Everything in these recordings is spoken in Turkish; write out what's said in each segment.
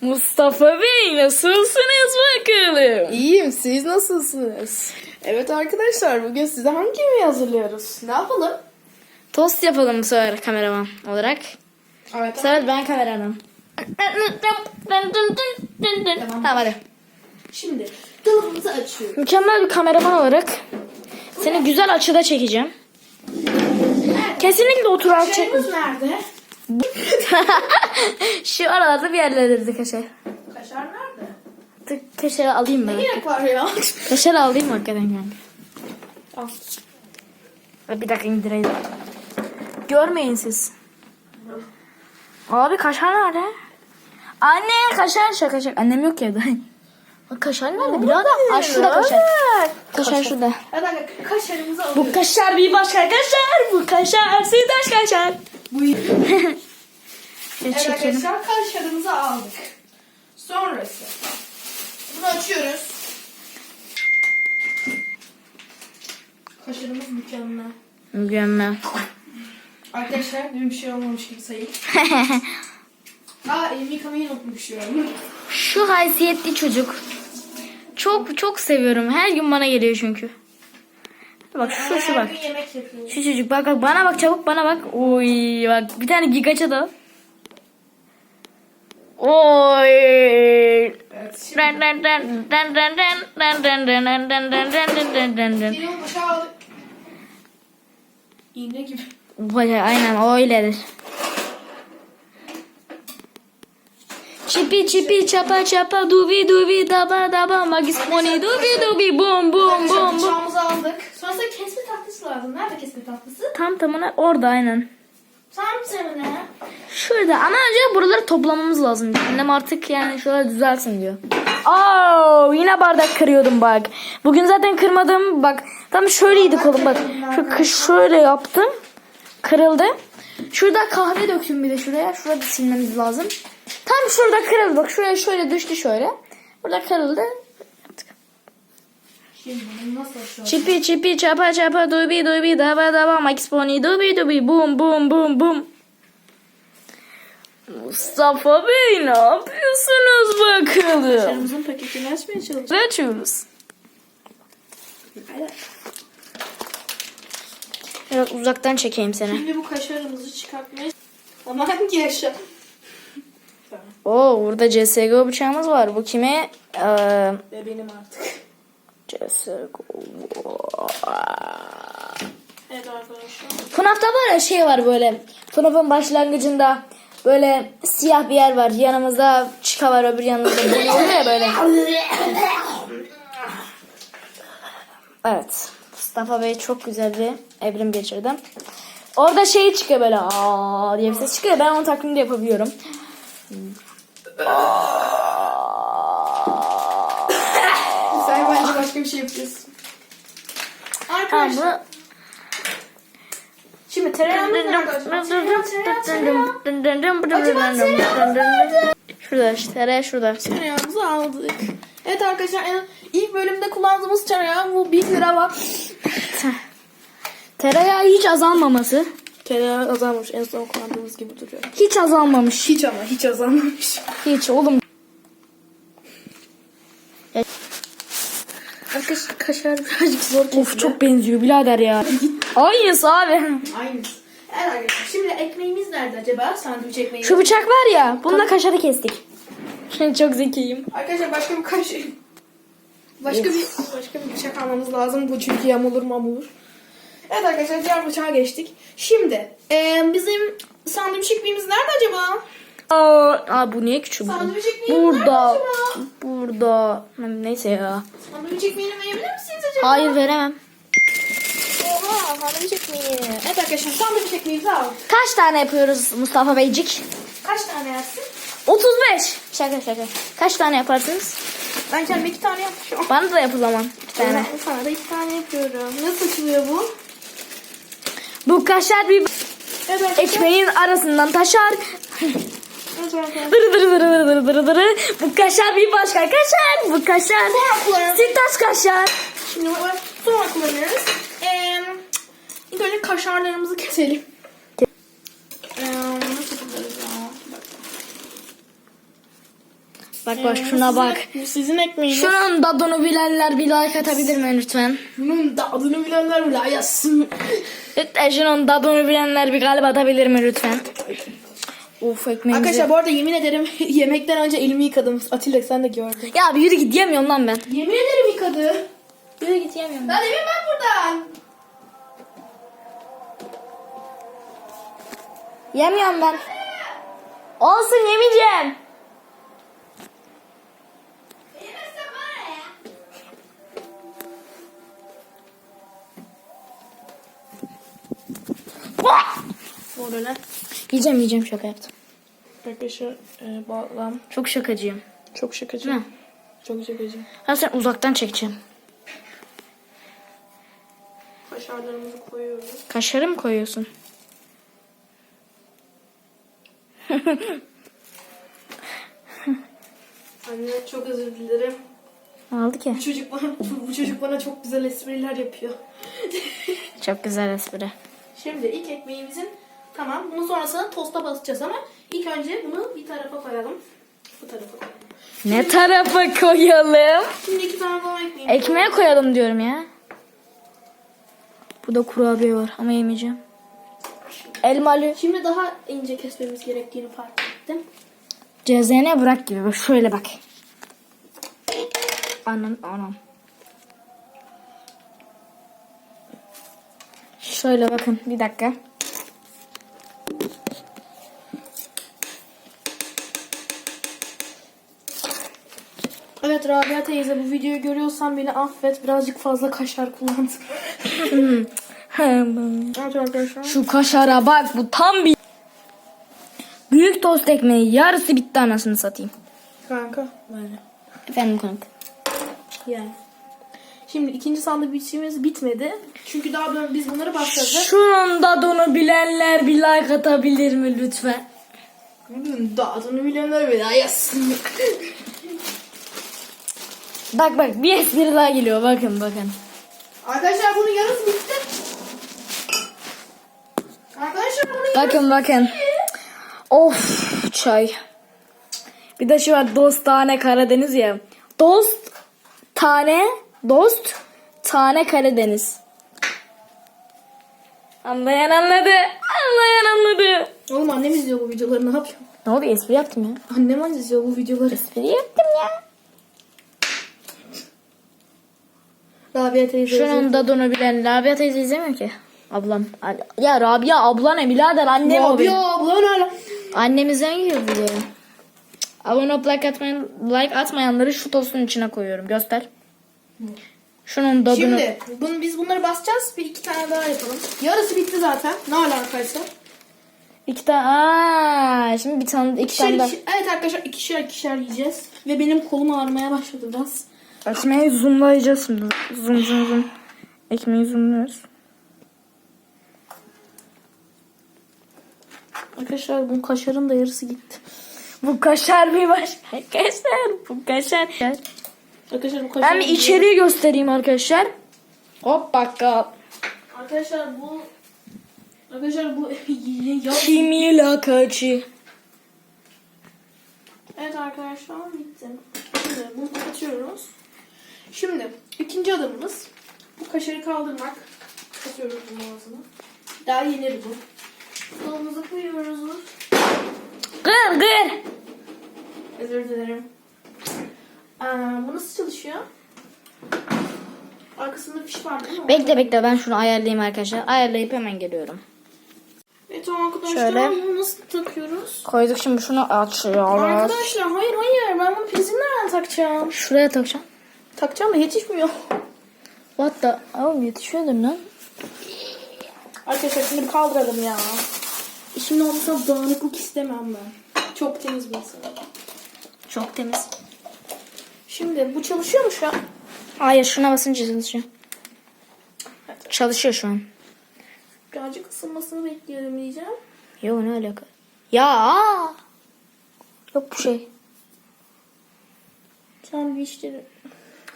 Mustafa Bey nasılsınız bakalım? İyiyim siz nasılsınız? Evet arkadaşlar bugün size hangi yemeği hazırlıyoruz? Ne yapalım? Tost yapalım bu sefer kameraman olarak. Evet. Bu sefer ben kameramanım. Tamam hadi. Şimdi dolabımızı açıyoruz. Mükemmel bir kameraman olarak seni güzel açıda çekeceğim. Kesinlikle oturarak çek. Çayımız nerede? Şu aralarda bir yerlerde kaşar. Kaşar nerede? Tık kaşar alayım ben. Ne gerek var ya? Kaşar alayım hakikaten yani. Al. Bir dakika indireyim. Görmeyin siz. Abi kaşar nerede? Anne kaşar şaka şaka. Annem yok evde. Kaşar nerede birader? Aa şurada kaşar. Kaşar şurada. Hadi kaşarımızı Bu alıyoruz. kaşar bir başka kaşar. Bu kaşar sidaş kaşar. Bu Şöyle Evet çekelim. arkadaşlar kaşarımızı aldık. Sonrası. Bunu açıyoruz. Kaşarımız mükemmel. Mükemmel. Arkadaşlar dün bir şey olmamış gibi sayın. Aa elimi yıkamayı unutmuşum. Şu haysiyetli çocuk. Çok çok seviyorum. Her gün bana geliyor çünkü. Bak şu şu bak. Şu çocuk bak bak bana bak çabuk bana bak. Oy bak bir tane gigaça da. Oy. Den den den den den den den den den den den den den den den. İğne gibi. Vay, Aynen öyledir. Çipi çipi çapa çapa dubi dubi daba daba magis pony dubi dubi bum bum bum bum. bıçağımızı aldık. Sonrasında kesme tatlısı lazım. Nerede kesme tatlısı? Tam tamına orada aynen. Tam zemine. Şurada ama önce buraları toplamamız lazım. Annem artık yani şuraları düzelsin diyor. Aa yine bardak kırıyordum bak. Bugün zaten kırmadım. Bak tam şöyleydi kolum bak. Şu şöyle yaptım. Kırıldı. Şurada kahve döktüm bir de şuraya. Şurada silmemiz lazım. Tam şurada kırıldı. Bak şuraya şöyle düştü şöyle. Burada kırıldı. Yaptık. Şimdi bunu nasıl açıyoruz? Çipi çipi çapa çapa dubi dubi daba daba max pony dubi dubi bum bum bum bum. Mustafa Bey ne yapıyorsunuz bakalım? Kaşarımızın paketini açmaya çalışıyoruz. Açıyoruz. Biraz uzaktan çekeyim seni. Şimdi bu kaşarımızı çıkartmaya Ama hangi yaşa? Oo burada CSGO bıçağımız var. Bu kime? Ee, Ve benim artık. CSGO. Evet. FNAF'ta var ya şey var böyle. FNAF'ın başlangıcında böyle siyah bir yer var. Yanımızda çıka var öbür yanımızda böyle ya böyle. Evet. Mustafa Bey çok güzel bir evrim geçirdi. Orada şey çıkıyor böyle aa diye bir ses çıkıyor. Ben onun taklidini de yapabiliyorum. Bence başka bir şey. Tamam Arkadaşlar. Şimdi tereyağımız tereyağı. Şurada tereyağı şurada. Tereyağımızı aldık. Evet arkadaşlar ilk bölümde kullandığımız tereyağı bu 1 lira var. Tereyağı hiç azalmaması. Tereyağı azalmış en son kullandığımız gibi duruyor. Hiç azalmamış. Hiç ama hiç azalmamış. Hiç oğlum. Arkadaşlar kaşar birazcık zor kesiliyor. Of çok benziyor birader ya. Aynısı abi. Aynı. Evet arkadaşlar şimdi ekmeğimiz nerede acaba? Sandviç ekmeği. Şu bıçak var ya bununla kaşarı kestik. çok zekiyim. Arkadaşlar başka bir kaşık. Başka bir başka bir bıçak almamız lazım. Bu çünkü yamulur mamulur. Evet arkadaşlar diğer bıçağa geçtik. Şimdi eee, bizim sandviç ekmeğimiz nerede acaba? Aa, aa bu niye küçük? Sandviç ekmeği Burada. Burada. Neyse ya. Sandviç ekmeğini verebilir misiniz acaba? Hayır veremem. Oha sandviç ekmeği. Evet arkadaşlar sandviç ekmeğimizi aldık. Kaç tane yapıyoruz Mustafa Beycik? Kaç tane yersin? 35. Şaka şaka. Kaç tane yaparsınız? Ben kendime iki tane yapmışım. Bana da yap o zaman. Bir tane. Ben sana da iki tane yapıyorum. Nasıl açılıyor bu? Bu kaşar bir Evet arkadaşlar. ekmeğin arasından taşar. Dırı dırı dırı dırı dırı dırı dırı. Bu kaşar bir başka kaşar. Bu kaşar. Sitaş kaşar. Şimdi sonra kullanırız. Ee, ilk önce kaşarlarımızı keselim. Ee, nasıl kullanırız ya? Bak. Bak Ee, şuna bak. sizin- ekmeğiniz. Şunun dadını bilenler bir like atabilir mi lütfen? Bunun da adını bilenler bile ayasın. Lütfen şunun dadını bilenler bir kalp atabilir mi lütfen? Of ekmeğimizi. Arkadaşlar bu arada yemin ederim yemekten önce elimi yıkadım. Atilla sen de gördün. Ya bir yürü git yemiyorum lan ben. Yemin ederim yıkadı. Yürü git yemiyorum. Lan emin ben buradan. Yemiyorum ben. Olsun yemeyeceğim. O ne? Yiyeceğim yiyeceğim şaka yaptım. Arkadaşlar e, bağlam. Çok şakacıyım. Çok şakacı. Mi? Çok şakacı. Ha sen uzaktan çekeceğim. Kaşarlarımızı koyuyoruz. Kaşarı mı koyuyorsun? Anne çok özür dilerim. Ne oldu ki? Bu çocuk bana, bu çocuk bana çok güzel espriler yapıyor. Çok güzel espri. Şimdi ilk ekmeğimizin tamam. Bunun sonrasında tosta basacağız ama ilk önce bunu bir tarafa koyalım. Bu tarafa koyalım. Ne tarafa koyalım? Şimdi iki tane daha ekmeğim. Ekmeğe koyalım diyorum ya. Burada kurabiye var ama yemeyeceğim. Elmalı. Şimdi daha ince kesmemiz gerektiğini fark ettim. Cezene bırak gibi. Bak şöyle bak. Anam anam. Şöyle bakın bir dakika. Evet Rabia teyze bu videoyu görüyorsan beni affet. Birazcık fazla kaşar kullandım. evet arkadaşlar. Şu kaşara bak bu tam bir büyük tost ekmeği yarısı bitti anasını satayım. Kanka. Böyle. Efendim kanka. Yani. Şimdi ikinci sandviçimiz bitmedi. Çünkü daha böyle biz bunları başladık. Şunun dadını bilenler bir like atabilir mi lütfen? Bunun da adını bilenler bile ayasın. Bak bak bir espri daha geliyor bakın bakın. Arkadaşlar bunun yarısı bitti. Arkadaşlar bunun yarısı Bakın bakın. Of çay. Bir de şu var dost tane Karadeniz ya. Dost tane dost tane Karadeniz. Anlayan anladı. Anlayan anladı. Oğlum annem izliyor bu videoları ne yapıyor? Ne oldu espri yaptım ya. Annem izliyor bu videoları. Espri yaptım ya. Rabia teyze Şunun dadını bilen Rabia teyze izlemiyor ki. Ablam. Ya Rabia abla ne birader annem o benim. Rabia abla ne? Annemizden yiyor bir de. Abone olup like, atmayan, like atmayanları şu tostun içine koyuyorum. Göster. Şunun dadını. Şimdi bunu, biz bunları basacağız. Bir iki tane daha yapalım. Yarısı bitti zaten. Ne alakaysa. İki tane. Aa, şimdi bir tane iki İkişer, tane daha. iki- evet arkadaşlar ikişer ikişer yiyeceğiz. Ve benim kolum ağrımaya başladı biraz. Ekmeği zoomlayacağız şimdi. Zoom zoom zoom. Ekmeği zoomluyoruz. Arkadaşlar bunun kaşarın da yarısı gitti. Bu kaşar bir baş. Arkadaşlar bu kaşar. Arkadaşlar bu kaşar. Ben bir içeriği göstereyim arkadaşlar. Hop bakkal. Arkadaşlar bu Arkadaşlar bu Kimi lakacı. Evet arkadaşlar bitti. Şimdi bunu kapatıyoruz. Şimdi ikinci adımımız bu kaşarı kaldırmak. Kapatıyoruz bunun ağzını. Daha yenir bu. Dolumuzu koyuyoruz. Gır gır. Özür dilerim. Aa, bu nasıl çalışıyor? Arkasında fiş var değil mi? Bekle bekle ben şunu ayarlayayım arkadaşlar. Ayarlayıp hemen geliyorum. Evet arkadaşlar Şöyle. bunu nasıl takıyoruz? Koyduk şimdi şunu açıyoruz. Arkadaşlar hayır hayır ben bunu prizini nereden takacağım? Şuraya takacağım. Takacağım da yetişmiyor. What the? Oğlum yetişiyordur lan. Arkadaşlar şimdi kaldıralım ya. İşimin olmasa dağınıklık istemem ben. Çok temiz bir insanım. Çok temiz. Şimdi bu çalışıyor mu şu an? Hayır şuna basınca çalışıyor. Çalışıyor şu an. Birazcık ısınmasını bekleyelim diyeceğim. Yok ne alaka? Ya. Yok bir şey. Sen bir işte...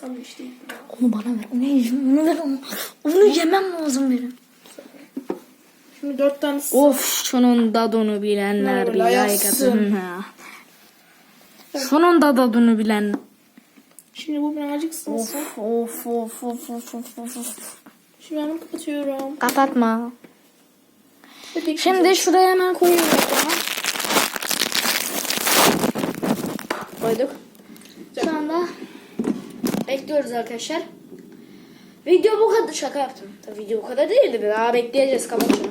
Tam iş değil. Onu bana ver. Onu yiyeceğim. Onu ver onu. Onu yemem lazım benim. Şimdi dört tane. Of sonunda bunu bilenler bir like ha. Sonunda da bunu bilen. Şimdi bu birazcık sınsın. Of of of of of of of. Şimdi ben kapatıyorum. Kapatma. Peki, Şimdi güzel. şuraya hemen koyuyorum. Koyduk. Şu anda Bekliyoruz arkadaşlar. Video bu kadar. Şaka yaptım. Tabii video bu kadar değildi. Daha bekleyeceğiz kapat şunu.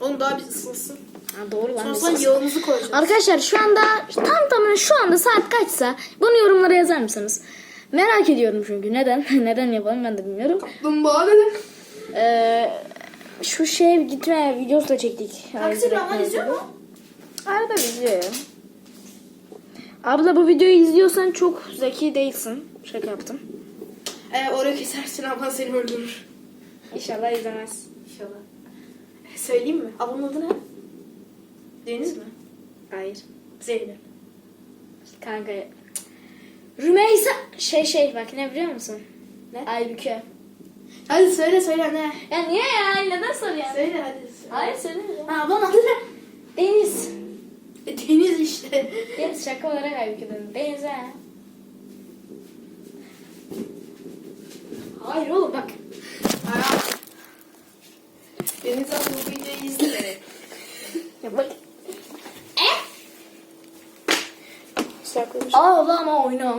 Onu daha bir ısınsın. Ha, doğru lan. Sonra yoğumuzu koyacağız. Arkadaşlar şu anda tam tamına şu anda saat kaçsa bunu yorumlara yazar mısınız? Merak ediyorum çünkü neden neden yapalım ben de bilmiyorum. Kaplumbağa neden? Ee, şu şeye gitme videosu da çektik. Taksi Rahman izliyor mu? Arada izliyor. Abla bu videoyu izliyorsan çok zeki değilsin. Şaka yaptım. Ee, oraya kesersin ablan seni öldürür. İnşallah izlemez. İnşallah. Ee, söyleyeyim mi? Ablanın adı ne? Deniz mi? Hayır. Zeynep. Kanka. Rümeysa şey şey bak ne biliyor musun? Ne? Aybüke. Hadi söyle söyle ne? Ya niye ya? Neden soruyorsun? Söyle hadi. Söyle. Hayır söyle. Ha, ablanın adı ne? Deniz. Deniz işte. Deniz şaka olarak halbuki dedim. Deniz ha. Hayır oğlum bak. Aa. Deniz abi bu videoyu izle. ya bak. E? Aa da ama oyna.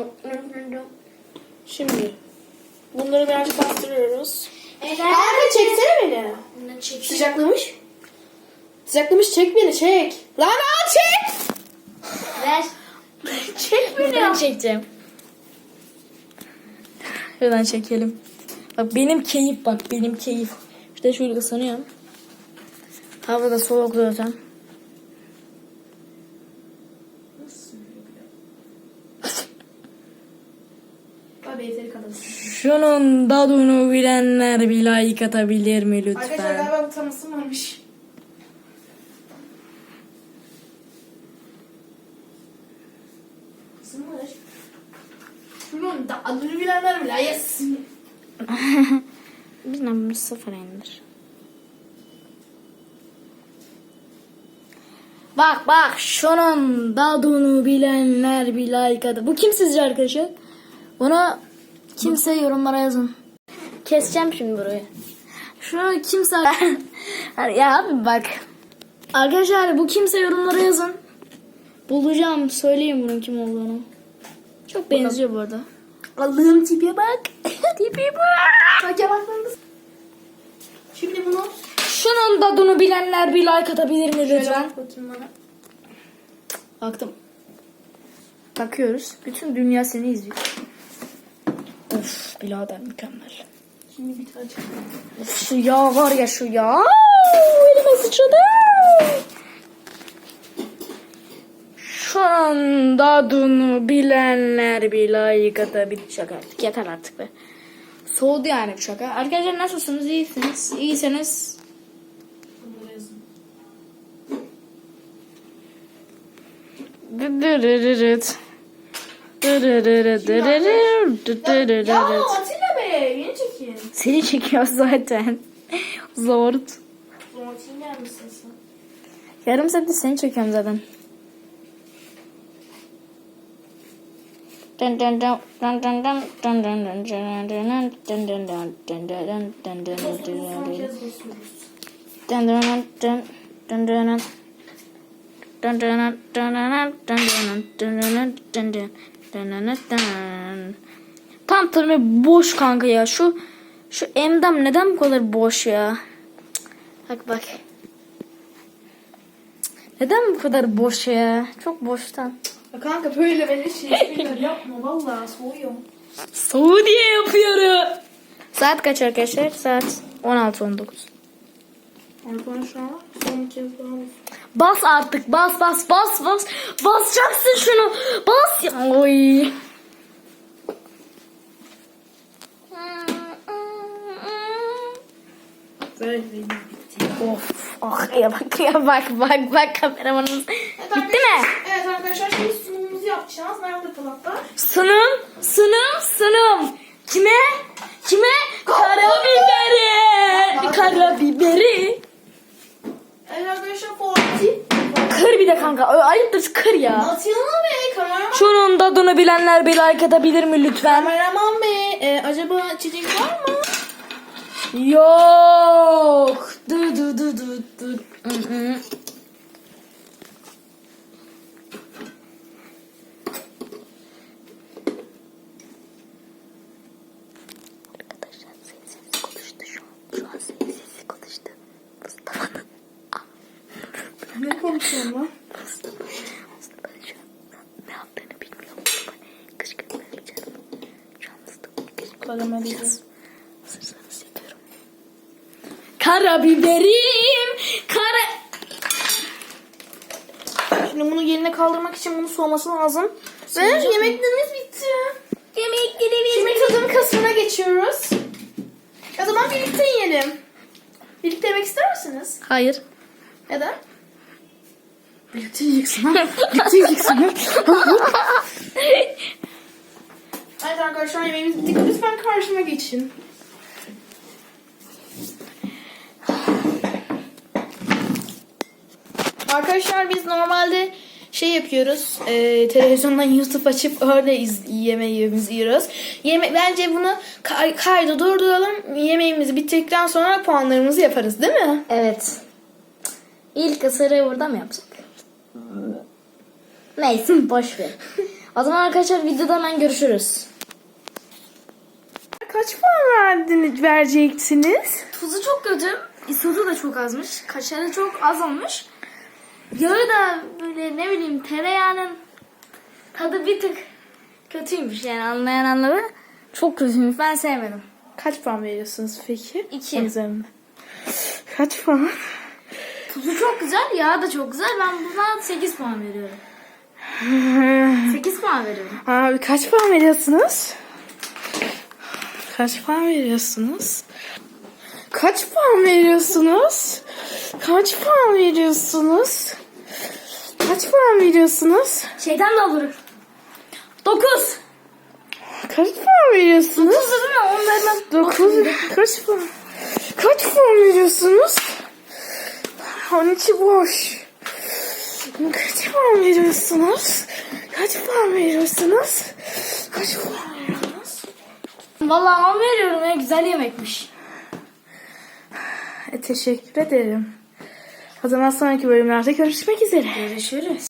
Şimdi bunları birazcık bastırıyoruz. E, evet. Abi çeksene beni. Sıcaklamış. Sıcaklamış çek beni çek. Lan abi. Çek beni. Ben çekeceğim. Şuradan çekelim. Bak benim keyif bak benim keyif. İşte şöyle ısınıyorum. Hava da soğuk zaten. Şunun dadunu bilenler bir like atabilir mi lütfen? Arkadaşlar galiba bu tam ısınmamış. Sınır. Şunun da adını bilenler bile yesin. Bilmem bunu sıfır indir. Bak bak şunun dadunu bilenler bir like adı. Bu kim sizce arkadaşlar? Bunu kimse yorumlara yazın. Keseceğim şimdi burayı. Şunu kimse... ya abi bak. Arkadaşlar bu kimse yorumlara yazın. Bulacağım. Söyleyeyim bunun kim olduğunu. Çok benziyor bu arada. Allah'ım tipe bak. tipe bak. Hakematlarımız. Şimdi bunu. Şunun dadını bilenler bir like atabilir mi lütfen? bakayım bana. Baktım. Takıyoruz. Bütün dünya seni izliyor. Of birader mükemmel. Şimdi bir tane Of şu yağ var ya şu yağ. Elime sıçradı. Şu anda dunu bilenler bir like atabilir. Şaka artık yeter artık be. Soğudu yani bu şaka. Arkadaşlar nasılsınız? İyisiniz. İyiseniz Dırırırıt. Dırırırıt. Ya Atilla Bey yeni çekin. Seni çekiyor zaten. Zort. Zort misin sen? Yarım saatte seni çekiyorum zaten. Tam tanımı boş kanka ya. Şu şu endam neden bu kadar boş ya? Bak bak. Neden bu kadar boş ya? Çok boştan. Ya kanka böyle böyle şeyler yapma vallahi soğuyorum. Suudiye yapıyorum. Saat kaç arkadaşlar? Saat 16.19. Arkadaşlar son kez daha basıyorum. Bas artık bas bas bas bas. Basacaksın şunu. Bas. Oy. Of. Ah ya bak ya bak bak bak kameramanımız. Evet, Bitti mi? Evet arkadaşlar şimdi yapacağız. Nerede tabaklar? Sunum, sunum, sunum. Kime? Kime? Karabiberi. Karabiberi. Evet arkadaşlar Fatih. Kır bir de kanka. Ö- Ayıptır kır ya. Atilla Bey tadını bilenler bir like atabilir mi lütfen? Kameraman bey e, acaba içecek var mı? Yok. Dı dı dı dı dı. Hı hı. Arkadaşlar sessiz konuştu şu an. Şu an sessiz konuştu. Mustafa'nın. Ne konuşuyorsun lan? Mustafa. Mustafa şu an ne yaptığını bilmiyor. Mustafa kışkırtma yapacağız. Şu an Mustafa kışkırtma yapacağız. Hazırsanız yapıyorum. Karabiberim. Kara... Şimdi bunu yerine kaldırmak için bunu soğuması lazım. Ve yemeklerimiz bitti. Yemeklerimiz Şimdi tadım kısmına geçiyoruz. O zaman birlikte yiyelim. Birlikte yemek ister misiniz? Hayır. Neden? Birlikte yiyeceksin ha. Birlikte yiyeceksin ha. Evet arkadaşlar yemeğimiz bitti. Lütfen karşıma geçin. Arkadaşlar biz normalde şey yapıyoruz. E, televizyondan YouTube açıp orada iz, yemeğimizi yiyoruz. Yeme bence bunu kay- kaydı durduralım. Yemeğimiz bittikten sonra puanlarımızı yaparız değil mi? Evet. İlk ısırığı burada mı yapsak? Neyse boş ver. O zaman arkadaşlar videoda hemen görüşürüz. Kaç puan verdiniz, vereceksiniz? Tuzu çok kötü. Isodu da çok azmış. Kaşarı çok az olmuş. Yağı da böyle ne bileyim tereyağının tadı bir tık kötüymüş yani anlayan anladı. Çok kötüymüş. Ben sevmedim. Kaç puan veriyorsunuz peki? İki. On üzerinden. Kaç puan? Tuzu çok güzel, yağı da çok güzel. Ben buna 8 puan veriyorum. 8 puan veriyorum. Abi kaç puan veriyorsunuz? Kaç puan veriyorsunuz? Kaç puan veriyorsunuz? Kaç puan veriyorsunuz? Kaç puan veriyorsunuz? Şeyden de alırım. 9. Kaç puan veriyorsunuz? 9 dedim ya 10 vermem. 9 kaç puan? Kaç puan veriyorsunuz? 12 boş. Kaç puan veriyorsunuz? Kaç puan veriyorsunuz? Kaç puan veriyorsunuz? Vallahi 10 veriyorum ya güzel yemekmiş. E, teşekkür ederim. O zaman sonraki bölümlerde görüşmek üzere. Görüşürüz.